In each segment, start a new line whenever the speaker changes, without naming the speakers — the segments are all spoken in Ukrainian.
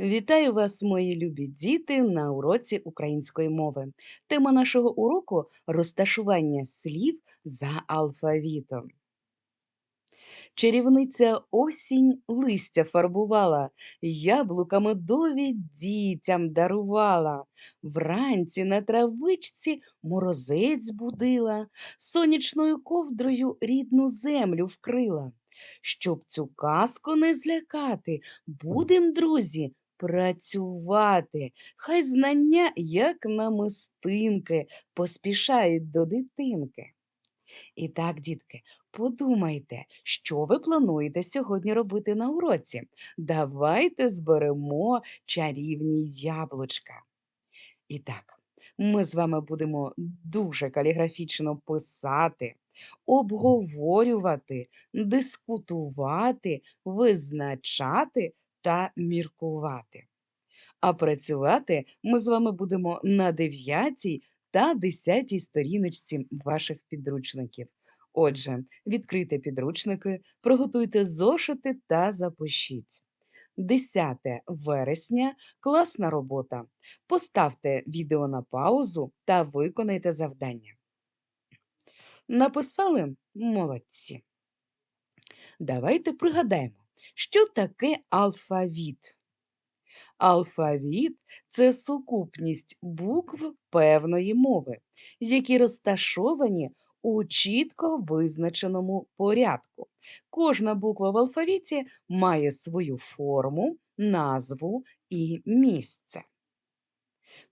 Вітаю вас, мої любі діти, на уроці української мови. Тема нашого уроку розташування слів за алфавітом. Чарівниця осінь листя фарбувала, яблука медові дітям дарувала. Вранці на травичці морозець будила, сонячною ковдрою рідну землю вкрила. Щоб цю казку не злякати, будем, друзі, працювати. Хай знання, як намистинки, поспішають до дитинки. І так, дітки, подумайте, що ви плануєте сьогодні робити на уроці. Давайте зберемо чарівні яблучка. І так, ми з вами будемо дуже каліграфічно писати, обговорювати, дискутувати, визначати та міркувати. А працювати ми з вами будемо на 9 та 10 сторіночці ваших підручників. Отже, відкрийте підручники, приготуйте зошити та запишіть. 10 вересня класна робота. Поставте відео на паузу та виконайте завдання. Написали молодці. Давайте пригадаємо, що таке алфавіт. Алфавіт це сукупність букв певної мови, які розташовані у чітко визначеному порядку. Кожна буква в алфавіті має свою форму, назву і місце.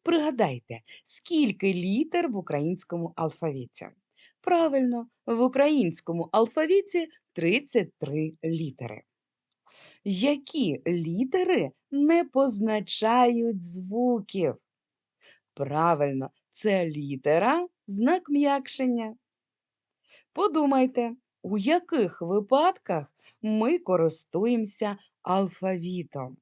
Пригадайте, скільки літер в українському алфавіті? Правильно, в українському алфавіті 33 літери. Які літери не позначають звуків? Правильно, це літера знак м'якшення. Подумайте, у яких випадках ми користуємося алфавітом.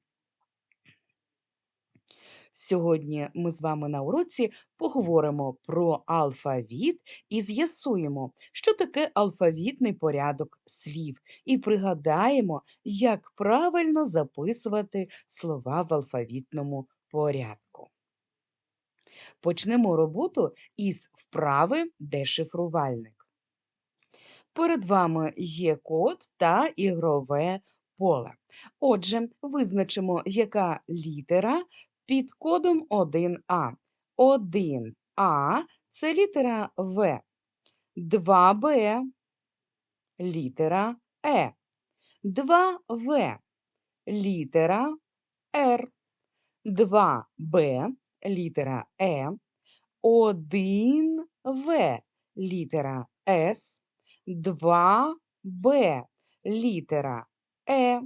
Сьогодні ми з вами на уроці поговоримо про алфавіт і з'ясуємо, що таке алфавітний порядок слів, і пригадаємо, як правильно записувати слова в алфавітному порядку. Почнемо роботу із вправи дешифрувальник. Перед вами є код та ігрове поле. Отже, визначимо, яка літера під кодом 1А. 1А це літера В, 2Б літера Е, 2В літера Р, 2Б літера Е, 1В літера С, 2Б літера Е,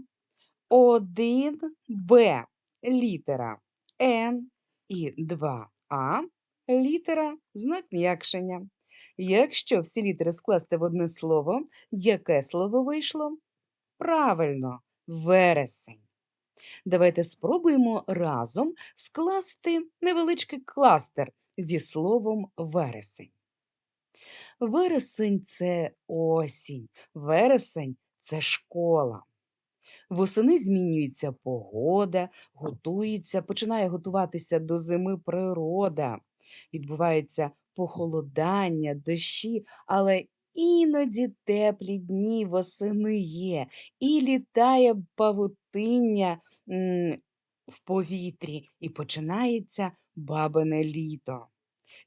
1Б літера Н і 2А літера знак м'якшення. Якщо всі літери скласти в одне слово, яке слово вийшло? Правильно, вересень. Давайте спробуємо разом скласти невеличкий кластер зі словом вересень. Вересень це осінь, вересень це школа. Восени змінюється погода, готується, починає готуватися до зими природа, відбувається похолодання, дощі, але іноді теплі дні восени є, і літає павутиння м, в повітрі, і починається бабине літо.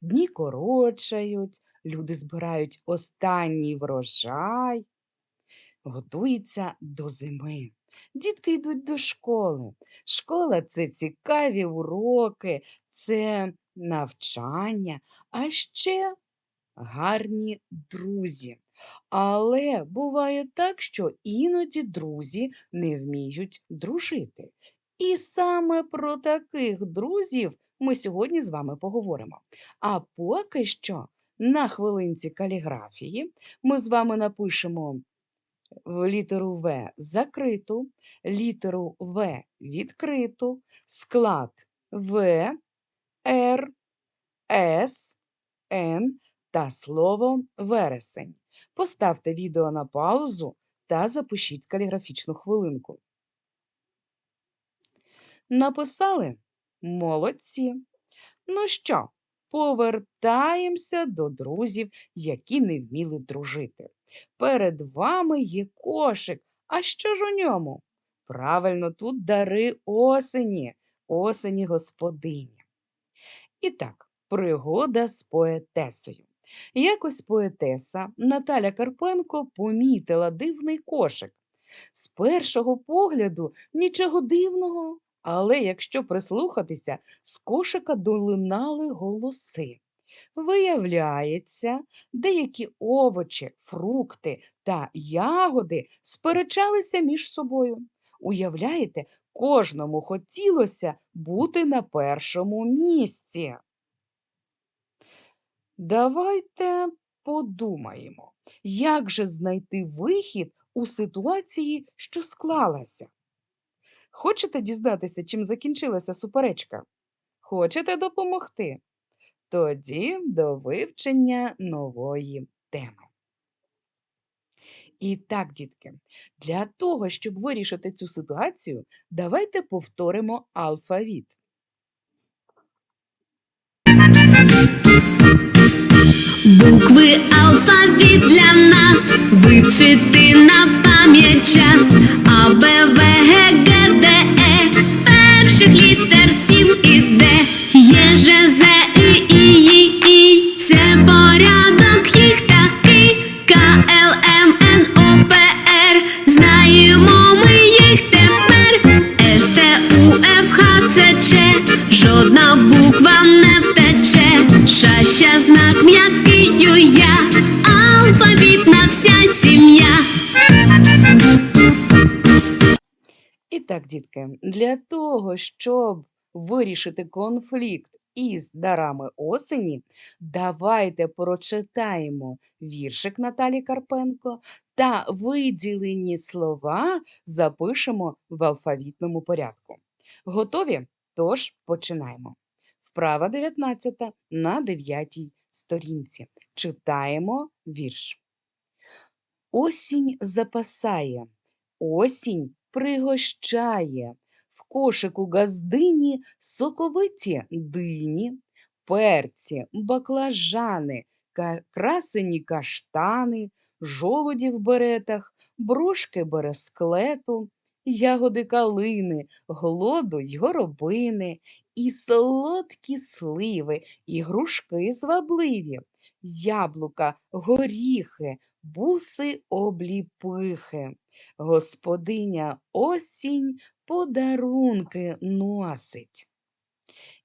Дні корочають, люди збирають останній врожай, готуються до зими. Дітки йдуть до школи. Школа це цікаві уроки, це навчання, а ще гарні друзі. Але буває так, що іноді друзі не вміють дружити. І саме про таких друзів ми сьогодні з вами поговоримо. А поки що на хвилинці каліграфії ми з вами напишемо літеру В закриту, літеру В відкриту, склад В, Р, С, Н та слово вересень. Поставте відео на паузу та запишіть каліграфічну хвилинку. Написали? Молодці. Ну що, повертаємося до друзів, які не вміли дружити. Перед вами є кошик. А що ж у ньому? Правильно, тут дари осені, осені господині. І так, пригода з поетесою. Якось поетеса Наталя Карпенко помітила дивний кошик. З першого погляду нічого дивного, але якщо прислухатися, з кошика долинали голоси. Виявляється, деякі овочі, фрукти та ягоди сперечалися між собою. Уявляєте, кожному хотілося бути на першому місці. Давайте подумаємо, як же знайти вихід у ситуації, що склалася. Хочете дізнатися, чим закінчилася суперечка? Хочете допомогти? Тоді до вивчення нової теми. І так, дітки, для того, щоб вирішити цю ситуацію, давайте повторимо алфавіт.
Букви алфавіт для нас вивчити на пам'ять час. А, Б, В, Г, Г, Д, перших літер сім і Д. Є, Ж, З, І, І, І, І. Це порядок їх такий. К, Л, М, Н, О, П, Р. Знаємо ми їх тепер. С, Т, У, Ф, Х, Ц, Ч. Жодна буква не втече. Ша, ща, знак м'який я.
Так, дітки, для того, щоб вирішити конфлікт із дарами осені, давайте прочитаємо віршик Наталі Карпенко та виділені слова запишемо в алфавітному порядку. Готові? Тож починаємо. Вправа 19 на 9 сторінці. Читаємо вірш. Осінь запасає, осінь пригощає, в кошику газдині соковиті дині, перці, баклажани, красені каштани, жолуді в беретах, брошки бересклету, ягоди калини, глоду й горобини, і солодкі сливи, і грушки звабливі, яблука, горіхи, буси обліпихи. Господиня осінь подарунки носить.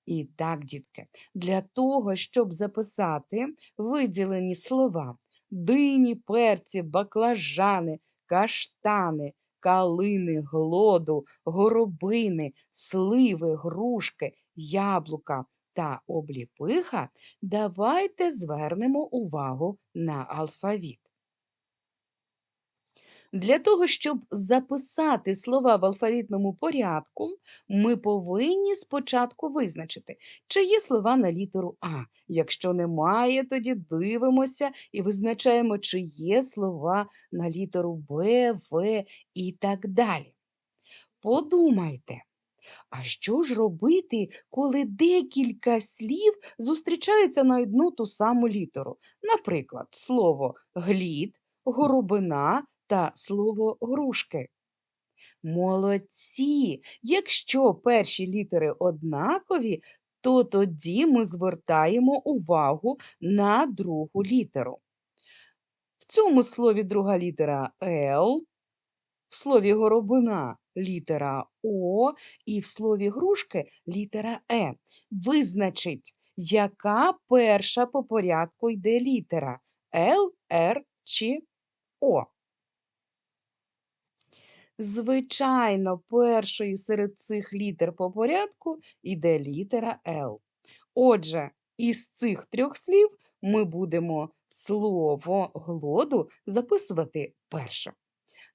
І так, дітки, для того, щоб записати виділені слова дині, перці, баклажани, каштани, калини, глоду, горобини, сливи, грушки, яблука та обліпиха, давайте звернемо увагу на алфавіт. Для того, щоб записати слова в алфавітному порядку, ми повинні спочатку визначити, чи є слова на літеру А. Якщо немає, тоді дивимося і визначаємо, чи є слова на літеру Б, В і так далі. Подумайте, а що ж робити, коли декілька слів зустрічаються на одну ту саму літеру? Наприклад, слово глід, горобина та слово грушки. Молодці! Якщо перші літери однакові, то тоді ми звертаємо увагу на другу літеру. В цьому слові друга літера Л, в слові горобина літера О і в слові грушки літера Е. Визначить, яка перша по порядку йде літера Л, Р чи О. Звичайно, першою серед цих літер по порядку йде літера Л. Отже, із цих трьох слів ми будемо слово глоду записувати перше.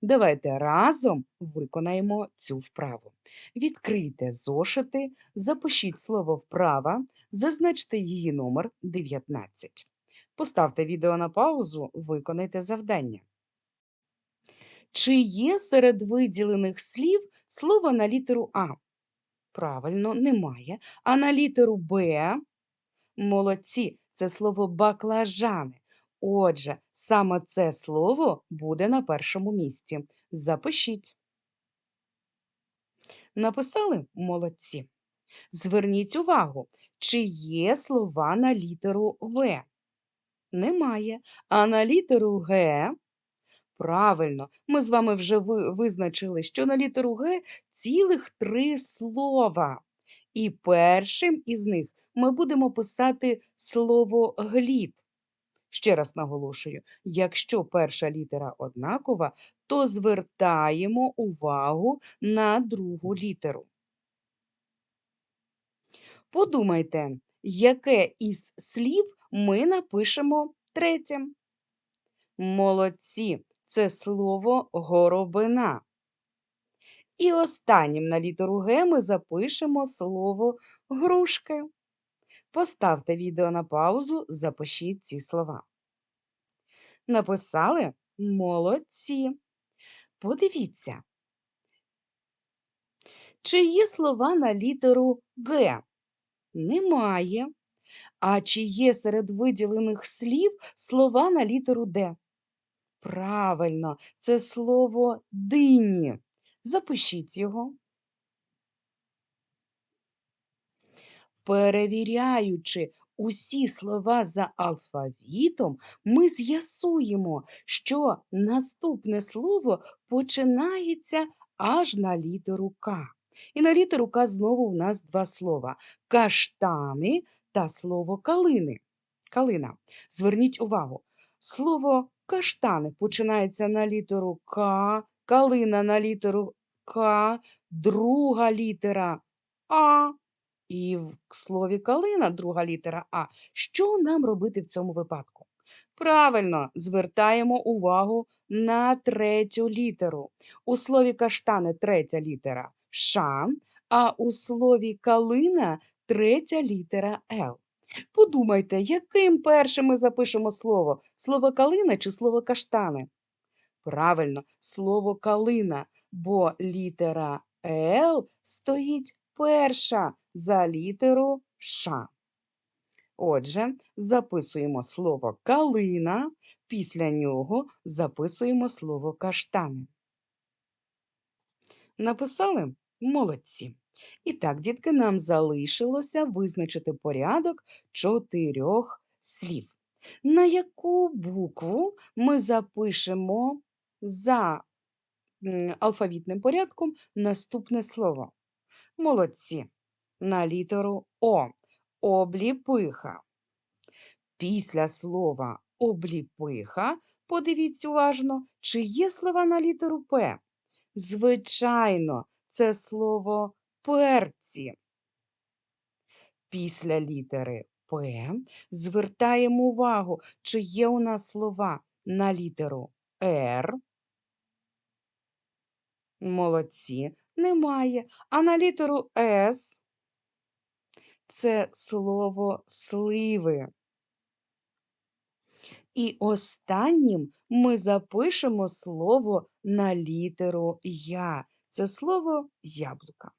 Давайте разом виконаємо цю вправу. Відкрийте зошити, запишіть слово вправа, зазначте її номер 19. Поставте відео на паузу, виконайте завдання. Чи є серед виділених слів слово на літеру А? Правильно, немає. А на літеру Б молодці, це слово баклажани. Отже, саме це слово буде на першому місці. Запишіть. Написали? Молодці. Зверніть увагу, чи є слова на літеру В? Немає. А на літеру Г Правильно, ми з вами вже ви- визначили, що на літеру Г цілих три слова. І першим із них ми будемо писати слово глід. Ще раз наголошую, якщо перша літера однакова, то звертаємо увагу на другу літеру. Подумайте, яке із слів ми напишемо третім. Молодці, це слово горобина. І останнім на літеру Г ми запишемо слово грушки. Поставте відео на паузу, запишіть ці слова. Написали? Молодці. Подивіться. Чи є слова на літеру Г? Немає. А чи є серед виділених слів слова на літеру Д? Правильно, це слово дині. Запишіть його. Перевіряючи усі слова за алфавітом, ми з'ясуємо, що наступне слово починається аж на літеру К. І на літеру К знову у нас два слова каштани та слово калини. Калина. Зверніть увагу, слово каштани починається на літеру К, калина на літеру К, друга літера А. І в слові калина друга літера А. Що нам робити в цьому випадку? Правильно, звертаємо увагу на третю літеру. У слові каштани третя літера Ш, а у слові калина третя літера Л. Подумайте, яким першим ми запишемо слово? Слово калина чи слово каштани? Правильно, слово калина, бо літера Л стоїть перша за літеру Ш. Отже, записуємо слово калина, після нього записуємо слово каштани. Написали? Молодці. І так, дітки, нам залишилося визначити порядок чотирьох слів. На яку букву ми запишемо за алфавітним порядком наступне слово? Молодці. На літеру О. Обліпиха. Після слова обліпиха подивіться уважно, чи є слова на літеру П. Звичайно, це слово перці. Після літери П звертаємо увагу, чи є у нас слова на літеру Р. Молодці, немає. А на літеру С це слово сливи. І останнім ми запишемо слово на літеру Я. Це слово яблука.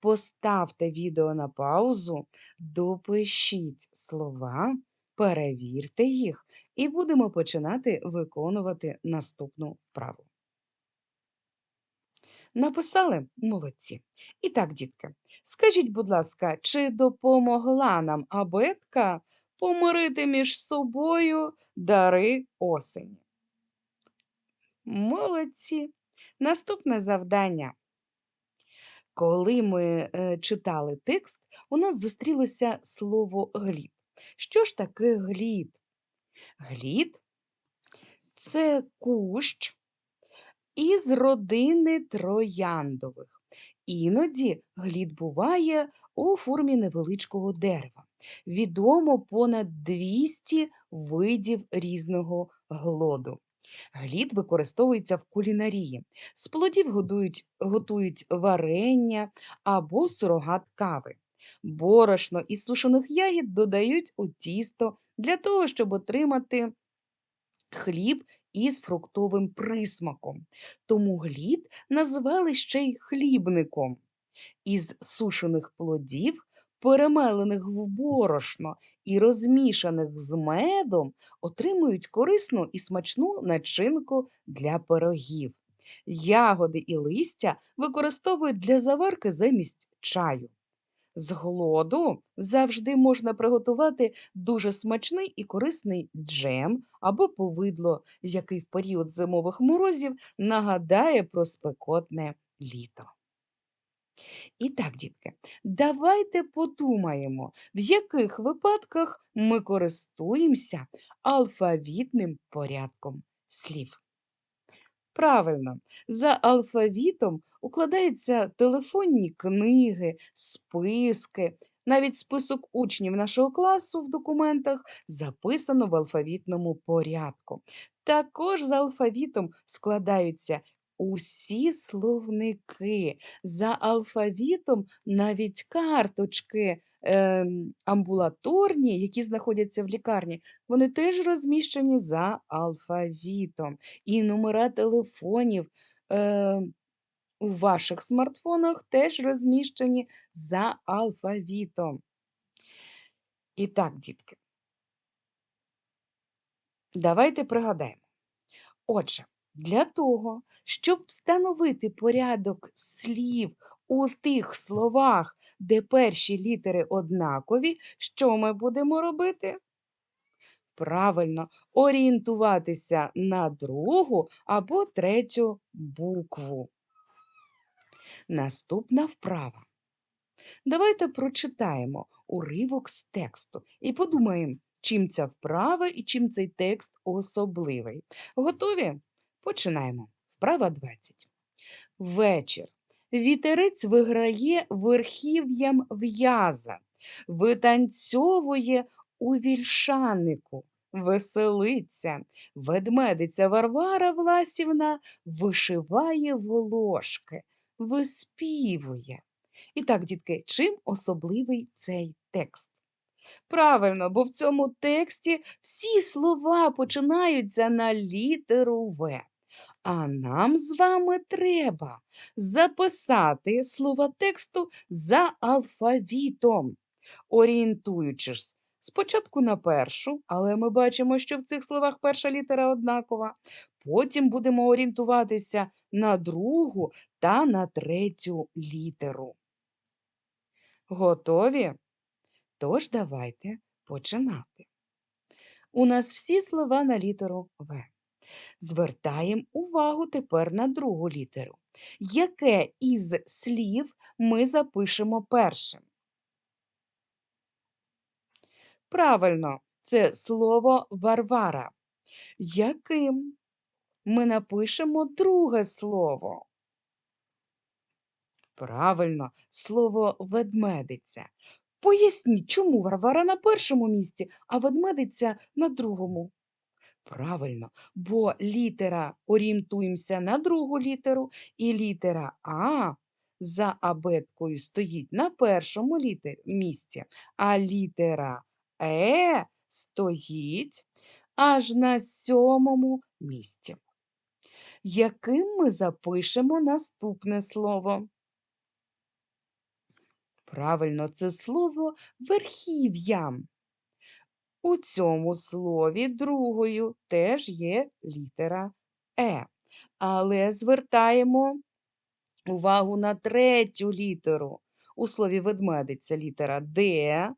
Поставте відео на паузу, допишіть слова, перевірте їх, і будемо починати виконувати наступну вправу. Написали молодці. І так, дітки, скажіть, будь ласка, чи допомогла нам абетка помирити між собою дари осені? Молодці. Наступне завдання. Коли ми е, читали текст, у нас зустрілося слово глід. Що ж таке глід? Глід це кущ із родини трояндових. Іноді глід буває у формі невеличкого дерева. Відомо понад 200 видів різного глоду. Глід використовується в кулінарії. З плодів годують, готують варення або сурогат кави. Борошно із сушених ягід додають у тісто для того, щоб отримати хліб із фруктовим присмаком. Тому глід називали ще й хлібником. Із сушених плодів, перемелених в борошно і розмішаних з медом, отримують корисну і смачну начинку для пирогів. Ягоди і листя використовують для заварки замість чаю. З голоду завжди можна приготувати дуже смачний і корисний джем або повидло, який в період зимових морозів нагадає про спекотне літо. І так, дітки, давайте подумаємо, в яких випадках ми користуємося алфавітним порядком слів. Правильно, за алфавітом укладаються телефонні книги, списки. Навіть список учнів нашого класу в документах записано в алфавітному порядку. Також за алфавітом складаються усі словники. За алфавітом навіть карточки ем, амбулаторні, які знаходяться в лікарні, вони теж розміщені за алфавітом і номера телефонів е, у ваших смартфонах теж розміщені за алфавітом. І так, дітки, давайте пригадаємо. Отже, для того, щоб встановити порядок слів у тих словах, де перші літери однакові, що ми будемо робити? Правильно, орієнтуватися на другу або третю букву. Наступна вправа. Давайте прочитаємо уривок з тексту і подумаємо, чим ця вправа і чим цей текст особливий. Готові? Починаємо. Вправа 20. Вечір. Вітерець виграє верхів'ям в'яза, витанцьовує у вільшанику, веселиться. Ведмедиця Варвара Власівна вишиває волошки, виспівує. І так, дітки, чим особливий цей текст? Правильно, бо в цьому тексті всі слова починаються на літеру В. А нам з вами треба записати слова тексту за алфавітом, орієнтуючись спочатку на першу, але ми бачимо, що в цих словах перша літера однакова. Потім будемо орієнтуватися на другу та на третю літеру. Готові? Тож давайте починати. У нас всі слова на літеру В. Звертаємо увагу тепер на другу літеру. Яке із слів ми запишемо першим? Правильно, це слово Варвара. Яким ми напишемо друге слово? Правильно, слово ведмедиця. Поясніть, чому Варвара на першому місці, а ведмедиця на другому. Правильно, бо літера орієнтуємося на другу літеру, і літера А за абеткою стоїть на першому літер... місці, а літера Е стоїть аж на сьомому місці. Яким ми запишемо наступне слово? Правильно, це слово верхів'ям. У цьому слові другою теж є літера Е. Але звертаємо увагу на третю літеру. У слові ведмедиця літера Д,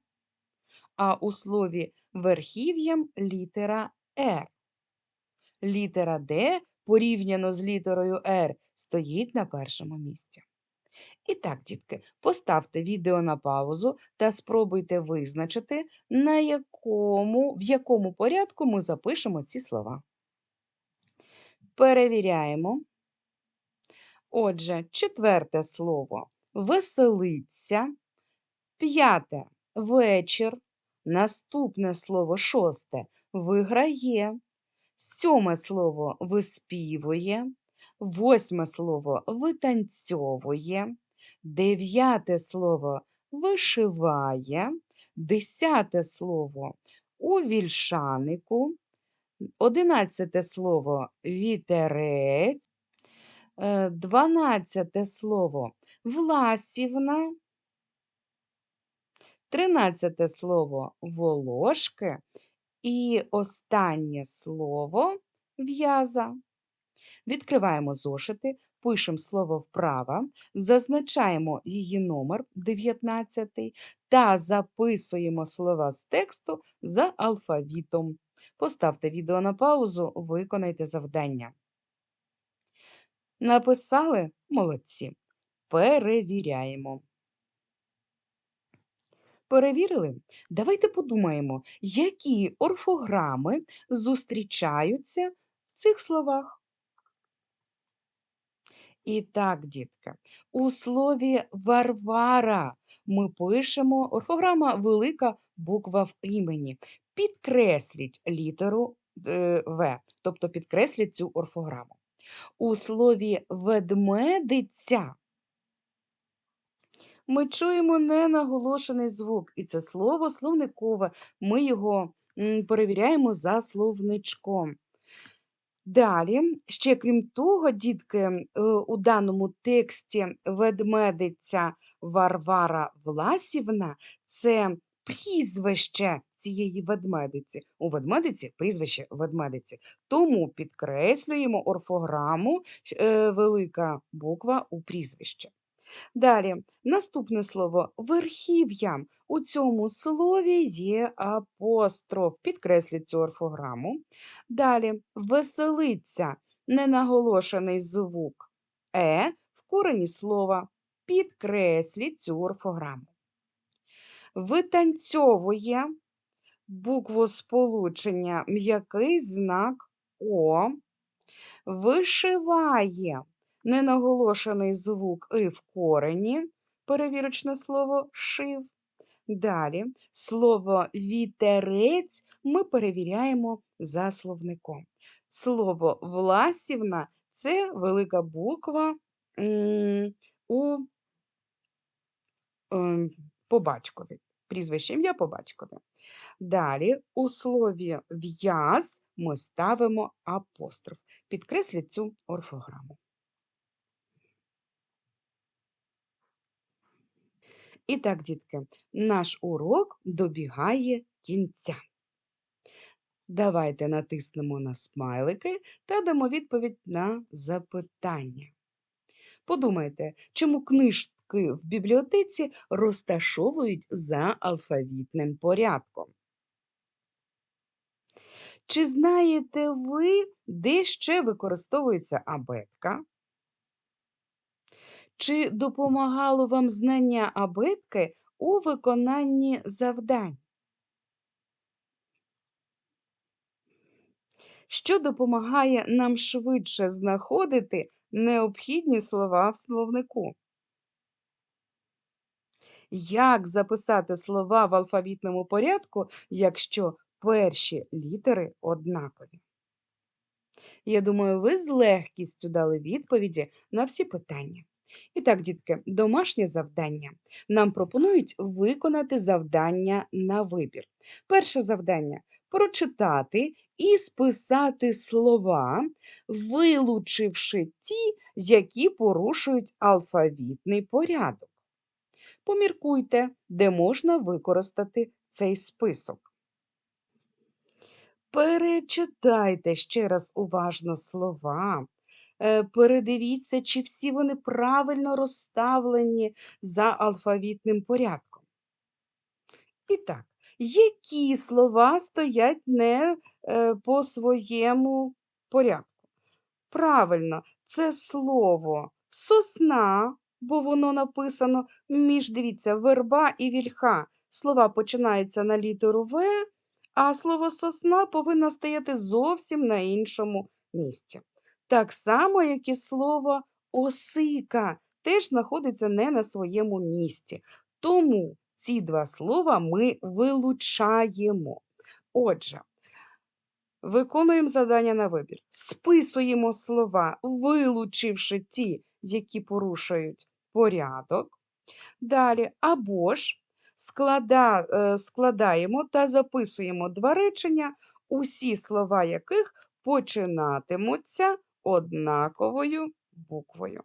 а у слові верхів'ям літера Р. Літера Д порівняно з літерою Р стоїть на першому місці. І так, дітки, поставте відео на паузу та спробуйте визначити, на якому, в якому порядку ми запишемо ці слова. Перевіряємо. Отже, четверте слово. Веселиться, п'яте вечір, наступне слово шосте виграє, сьоме слово виспівує, восьме слово витанцьовує, дев'яте слово вишиває, десяте слово у вільшанику, одинадцяте слово вітерець, Е, Дванадцяте слово Власівна. Тринадцяте слово Волошки. І останнє слово в'яза. Відкриваємо зошити, пишемо слово вправа, зазначаємо її номер 19 та записуємо слова з тексту за алфавітом. Поставте відео на паузу, виконайте завдання. Написали? Молодці. Перевіряємо. Перевірили? Давайте подумаємо, які орфограми зустрічаються в цих словах. І так, дітки, у слові Варвара ми пишемо орфограма велика буква в імені. Підкресліть літеру е, В, тобто підкресліть цю орфограму. У слові ведмедиця ми чуємо ненаголошений звук, і це слово словникове. Ми його перевіряємо за словничком. Далі, ще крім того, дітки, е, у даному тексті ведмедиця Варвара Власівна це прізвище цієї ведмедиці. У ведмедиці прізвище ведмедиці. Тому підкреслюємо орфограму е, велика буква у прізвище. Далі, наступне слово верхів'я. У цьому слові є апостроф. Підкресліть цю орфограму. Далі, веселиться ненаголошений звук е в корені слова. Підкресліть цю орфограму. Витанцьовує буквосполучення м'який знак О. Вишиває ненаголошений звук и в корені, перевірочне слово шив. Далі слово вітерець ми перевіряємо за словником. Слово власівна це велика буква у ем, по батькові. Прізвище ім'я по. Далі у слові в'яз ми ставимо апостроф. Підкресліть цю орфограму. І так, дітки, наш урок добігає кінця. Давайте натиснемо на смайлики та дамо відповідь на запитання. Подумайте, чому книжки в бібліотеці розташовують за алфавітним порядком? Чи знаєте ви, де ще використовується абетка? Чи допомагало вам знання абетки у виконанні завдань? Що допомагає нам швидше знаходити необхідні слова в словнику? Як записати слова в алфавітному порядку, якщо перші літери однакові? Я думаю, ви з легкістю дали відповіді на всі питання. І так, дітки, домашнє завдання. Нам пропонують виконати завдання на вибір. Перше завдання прочитати і списати слова, вилучивши ті, які порушують алфавітний порядок. Поміркуйте, де можна використати цей список. Перечитайте ще раз уважно слова. Е, Передивіться, чи всі вони правильно розставлені за алфавітним порядком. І так, які слова стоять не е, по своєму порядку? Правильно, це слово сосна, бо воно написано між, дивіться, верба і вільха. Слова починаються на літеру В, а слово сосна повинно стояти зовсім на іншому місці. Так само, як і слово осика теж знаходиться не на своєму місці. Тому ці два слова ми вилучаємо. Отже, виконуємо завдання на вибір. Списуємо слова, вилучивши ті, які порушують порядок. Далі, або ж склада, е, складаємо та записуємо два речення, усі слова яких починатимуться однаковою буквою.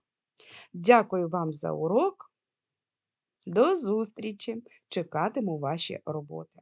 Дякую вам за урок. До зустрічі! Чекатиму ваші роботи.